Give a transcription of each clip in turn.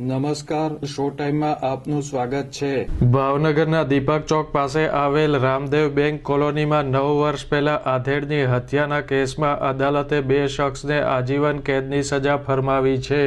નમસ્કાર, શો ટાઈમમાં આપનું સ્વાગત છે. ભાવનગરના દીપક ચોક પાસે આવેલ રામદેવ બેંક કોલોનીમાં નવ વર્ષ પહેલા આધેડની હત્યાના કેસમાં અદાલતે બે શખ્સને આજીવન કેદની સજા ફરમાવી છે.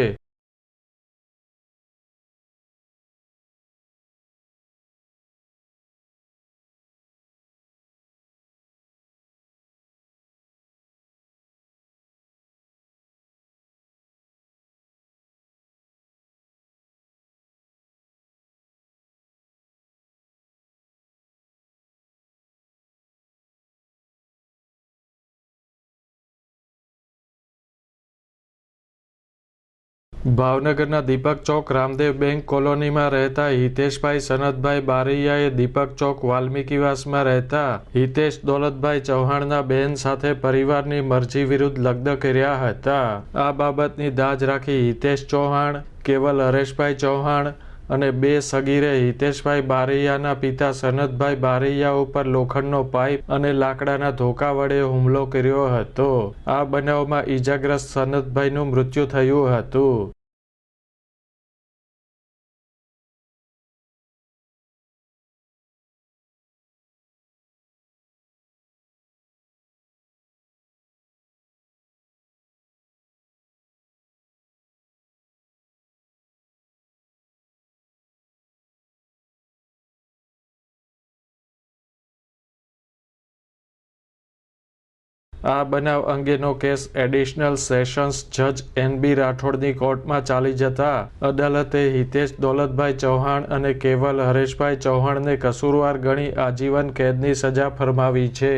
ભાવનગરના દીપક ચોક રામદેવ બેંક કોલોનીમાં રહેતા હિતેશભાઈ સનતભાઈ બારૈયાએ દીપક ચોક વાલ્મીકીવાસમાં રહેતા હિતેશ દોલતભાઈ ચૌહાણના બહેન સાથે પરિવારની મરજી વિરુદ્ધ લગ્ન કર્યા હતા. આ બાબતની દાજ રાખી હિતેશ ચૌહાણ, કેવલ હરેશભાઈ ચૌહાણ અને બે સગીરે હિતેશભાઈ બારૈયાના પિતા સનતભાઈ બારૈયા ઉપર લોખંડનો પાઇપ અને લાકડાના ધોકા વડે હુમલો કર્યો હતો. આ બનાવમાં ઈજાગ્રસ્ત સનતભાઈનું મૃત્યુ થયું હતું. આ બનાવ અંગેનો કેસ એડિશનલ સેશન્સ જજ એન બી રાઠોડની કોર્ટમાં ચાલી જતા. અદાલતે હિતેશ દોલતભાઈ ચૌહાણ અને કેવલ હરેશભાઈ ચૌહાણને કસૂરવાર ગણી આજીવન કેદની સજા ફરમાવી છે.